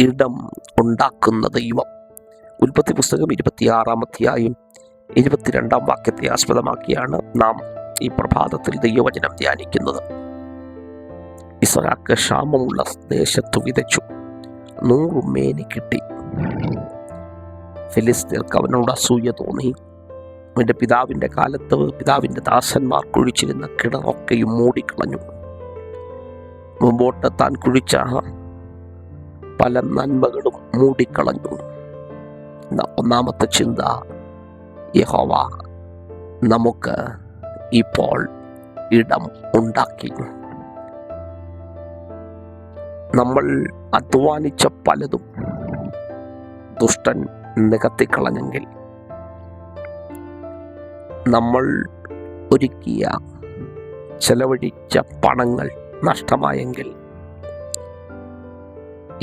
ഇടം ഉണ്ടാക്കുന്ന ദൈവം ഉൽപ്പത്തി പുസ്തകം ഇരുപത്തിയാറാം അധ്യായം ഇരുപത്തിരണ്ടാം വാക്യത്തെ ആസ്പദമാക്കിയാണ് നാം ഈ പ്രഭാതത്തിൽ ദൈവവചനം ധ്യാനിക്കുന്നത്. ഇസ്രാക്ക് ക്ഷാമമുള്ള ദേശത്തു വിതച്ചു. നൂറു മേനി കിട്ടി. ഫിലിസ്തീർക്ക് അവനോട് അസൂയ തോന്നി. അവന്റെ പിതാവിന്റെ കാലത്ത് പിതാവിന്റെ ദാസന്മാർ കുഴിച്ചിരുന്ന കിണറൊക്കെയും മൂടിക്കളഞ്ഞു. മുമ്പോട്ട് താൻ കുഴിച്ച പല നന്മകളും മൂടിക്കളഞ്ഞു. ഒന്നാമത്തെ ചിന്ത യഹോവ നമുക്ക് ഇപ്പോൾ ഇടം ഉണ്ടാക്കി. നമ്മൾ അധ്വാനിച്ച പലതും ദുഷ്ടൻ നികത്തിക്കളഞ്ഞെങ്കിൽ നമ്മൾ ഒരുക്കിയ ചെലവഴിച്ച പണങ്ങൾ നഷ്ടമായെങ്കിൽ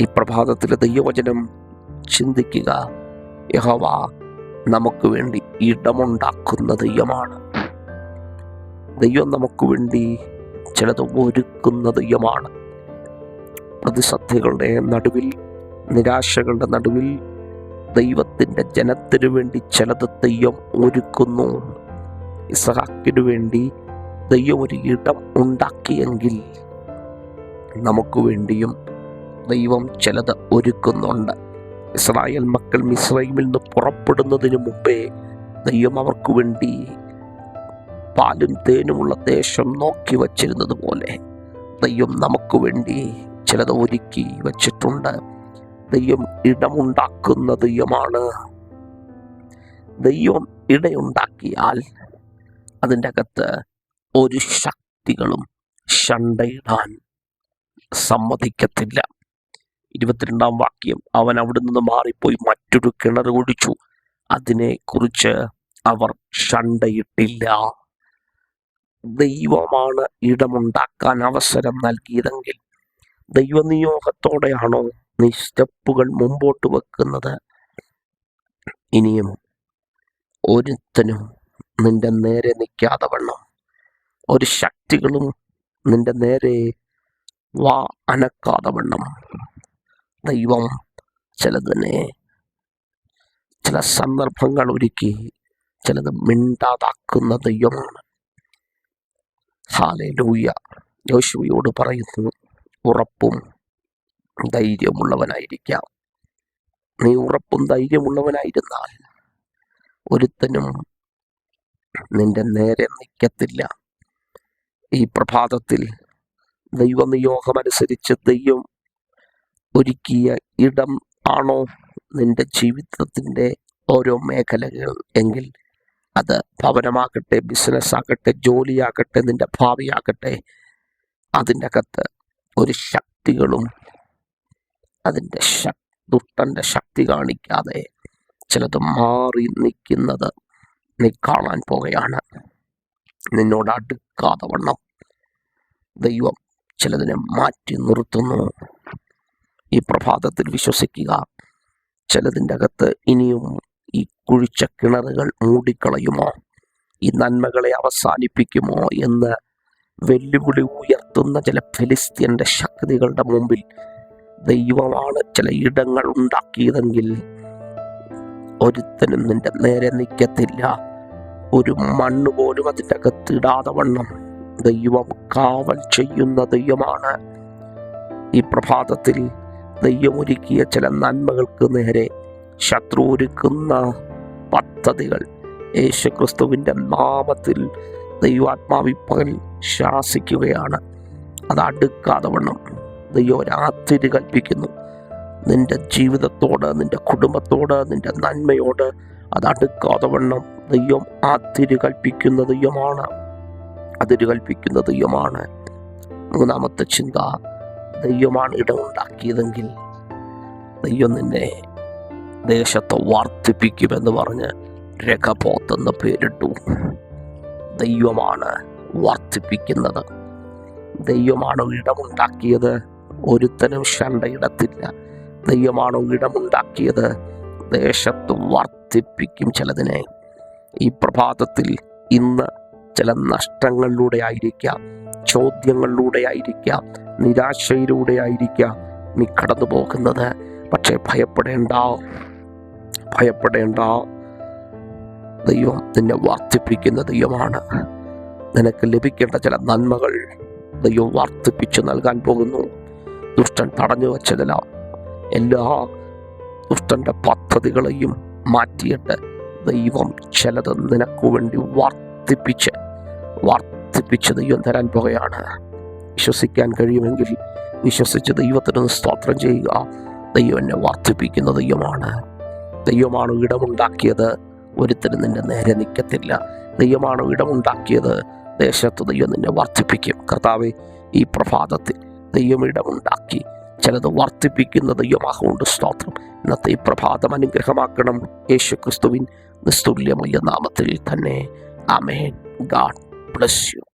ഈ പ്രഭാതത്തിലെ ദൈവവചനം ചിന്തിക്കുക. യഹോവ നമുക്ക് വേണ്ടി ഇടമുണ്ടാക്കുന്ന ദൈവമാണ്. ദൈവം നമുക്ക് വേണ്ടി ചിലത് ഒരുക്കുന്ന ദൈവമാണ്. പ്രതിസന്ധികളുടെ നടുവിൽ നിരാശകളുടെ നടുവിൽ ദൈവത്തിന്റെ ജനത്തിനു വേണ്ടി ചിലത് ദൈവം ഒരുക്കുന്നു. ഇസഹാക്കിനു വേണ്ടി ദൈവം ഒരു ഇടം ഉണ്ടാക്കിയെങ്കിൽ നമുക്ക് വേണ്ടിയും ദൈവം ചിലത് ഒരുക്കുന്നുണ്ട്. ഇസ്രായേൽ മക്കൾ മിസ്രൈമിൽ നിന്ന് പുറപ്പെടുന്നതിന് മുമ്പേ ദൈവം അവർക്ക് വേണ്ടി പാലും തേനുമുള്ള ദേശം നോക്കി വച്ചിരുന്നത് പോലെ ദൈവം നമുക്ക് വേണ്ടി ചിലത് ഒരുക്കി വച്ചിട്ടുണ്ട്. ദൈവം ഇടമുണ്ടാക്കുന്ന ദൈവമാണ്. ദൈവം ഇടയുണ്ടാക്കിയാൽ അതിന്റെ അകത്ത് ഒരു ശക്തികളും ഷണ്ടയിടാൻ സമ്മതിക്കത്തില്ല. ഇരുപത്തിരണ്ടാം വാക്യം. അവൻ അവിടെ നിന്ന് മാറിപ്പോയി മറ്റൊരു കിണർ അതിനെ അതിനെക്കുറിച്ച് അവർ ഷണ്ടയിട്ടില്ല ദൈവമാണ് ഇടമുണ്ടാക്കാൻ അവസരം നൽകിയതെങ്കിൽ ദൈവനിയോഗത്തോടെയാണോ നീ സ്റ്റെപ്പുകൾ മുമ്പോട്ട് വെക്കുന്നത്? ഇനിയും ഒരുത്തനും നിന്റെ നേരെ നിൽക്കാതെ വണ്ണം. ഒരു ശക്തികളും നിന്റെ നേരെ വാ അനക്കാതെ വണ്ണം. ദൈവം ചിലതിനെ ചില സന്ദർഭങ്ങൾ ഒരുക്കി ചിലത് മിണ്ടാതാക്കുന്ന ദൈവമാണ്. ഹാലേ ലൂയ യോശുവയോട് പറയുന്നു ഉറപ്പും ധൈര്യമുള്ളവനായിരിക്കാം. നീ ഉറപ്പും ധൈര്യമുള്ളവനായിരുന്നാൽ ഒരുത്തനും നിന്റെ നേരെ നിൽക്കത്തില്ല. ഈ പ്രഭാതത്തിൽ ദൈവനിയോഗമനുസരിച്ച് ദൈവം ഒരുക്കിയ ഇടം ആണോ നിന്റെ ജീവിതത്തിന്റെ ഓരോ മേഖലകൾ? എങ്കിൽ അത് ഭവനമാകട്ടെ ബിസിനസ് ആകട്ടെ ജോലിയാകട്ടെ നിന്റെ ഭാവിയാകട്ടെ അതിന്റെ അകത്ത് ഒരു ശക്തികളും അതിന്റെ ശക് ദുഷ്ടന്റെ ശക്തി കാണിക്കാതെ ചിലത് മാറി നിൽക്കുന്നത് നീ കാണാൻ പോകുകയാണ് നിന്നോട് അടുക്കാതെ വണ്ണം. ദൈവം ചിലതിനെ മാറ്റി നിർത്തുന്നു. ഈ പ്രഭാതത്തിൽ വിശ്വസിക്കുക. ചിലതിന്റെ അകത്ത് ഇനിയും ഈ കുഴിച്ച കിണറുകൾ മൂടിക്കളയുമോ? ഈ നന്മകളെ അവസാനിപ്പിക്കുമോ? എന്ന് വെല്ലുവിളി ഉയർത്തുന്ന ചില ഫിലിസ്തീന്റെ ശക്തികളുടെ മുമ്പിൽ ദൈവമാണ് ചില ഇടങ്ങൾ ഉണ്ടാക്കിയതെങ്കിൽ ഒരുത്തനും നിന്റെ നേരെ നിൽക്കത്തില്ല. ഒരു മണ്ണ് പോലും അതിന്റെ അകത്ത് ഇടാതെ വണ്ണം. ദൈവം കാവൽ ചെയ്യുന്ന ദൈവമാണ് ഈ പ്രഭാതത്തിൽ ദൈവം ഒരുക്കിയ ചില നന്മകൾക്ക് നേരെ ശത്രു ഒരുക്കുന്ന പദ്ധതികൾ. യേശുക്രിസ്തുവിന്റെ നാമത്തിൽ ദൈവാത്മാവിപ്പകൽ ശാസിക്കുകയാണ്. അത് അടുക്കാതെ വണ്ണം ദൈവം രാത്രി കൽപ്പിക്കുന്നു. നിന്റെ ജീവിതത്തോട് നിന്റെ കുടുംബത്തോട് നിന്റെ നന്മയോട് അത് അടുക്കാതെ വണ്ണം ദൈവം അതിര് കൽപ്പിക്കുന്ന ദൈവമാണ്. അതിര് കൽപ്പിക്കുന്ന ദൈവമാണ്. മൂന്നാമത്തെ ചിന്ത ദൈവമാണ് ഇടമുണ്ടാക്കിയതെങ്കിൽ ദൈവം നിന്നെ ദേശത്തെ വർദ്ധിപ്പിക്കുമെന്ന് പറഞ്ഞ് രഘപോത്തെന്ന് പേരിട്ടു. ദൈവമാണ് വർദ്ധിപ്പിക്കുന്നത്. ദൈവമാണ് ഇടമുണ്ടാക്കിയത്. ഒരുത്തനും ഷണ്ടയിടത്തില്ല ദൈവമാണ് ഇടമുണ്ടാക്കിയത്. ദേശത്ത് വർദ്ധിപ്പിക്കും ചിലതിനെ. ഈ പ്രഭാതത്തിൽ ഇന്ന് ചില നഷ്ടങ്ങളിലൂടെ ആയിരിക്കാം ചോദ്യങ്ങളിലൂടെ ആയിരിക്കാം നിരാശയിലൂടെ ആയിരിക്കാം നീ കടന്നു പോകുന്നത് പക്ഷേ ഭയപ്പെടേണ്ട ഭയപ്പെടേണ്ട. ദൈവം നിന്നെ വർദ്ധിപ്പിക്കുന്ന ദൈവമാണ്. നിനക്ക് ലഭിക്കേണ്ട ചില നന്മകൾ ദൈവം വർദ്ധിപ്പിച്ചു നൽകാൻ പോകുന്നു. ദുഷ്ടൻ തടഞ്ഞു വച്ചതല്ല. എല്ലാ ദുഷ്ടന്റെ പദ്ധതികളെയും മാറ്റിയിട്ട് ദൈവം ചിലത് നിനക്ക് വേണ്ടി വർദ്ധിപ്പിച്ച് വർദ്ധിപ്പിച്ച് ദൈവം തരാൻ പോകുകയാണ് വിശ്വസിക്കാൻ കഴിയുമെങ്കിൽ വിശ്വസിച്ച് ദൈവത്തിന് സ്തോത്രം ചെയ്യുക. ദൈവം എന്നെ വർദ്ധിപ്പിക്കുന്ന ദൈവമാണ്. ദൈവമാണ് ഇടമുണ്ടാക്കിയത്. ഒരുത്തരും നിന്റെ നേരെ നിൽക്കത്തില്ല. ദൈവമാണ് ഇടമുണ്ടാക്കിയത്. ദേശത്ത് ദൈവം നിന്നെ വർദ്ധിപ്പിക്കും. കർത്താവെ ഈ പ്രഭാതത്തിൽ ദൈവം ഇടമുണ്ടാക്കി. ചിലത് വർദ്ധിപ്പിക്കുന്ന ദൈവമാകൊണ്ട് സ്തോത്രം. ഇന്നത്തെ ഈ പ്രഭാതം അനുഗ്രഹമാക്കണം. യേശു ക്രിസ്തുവിൻ നിസ്തുല്യമായ നാമത്തിൽ തന്നെ. Amen God bless you.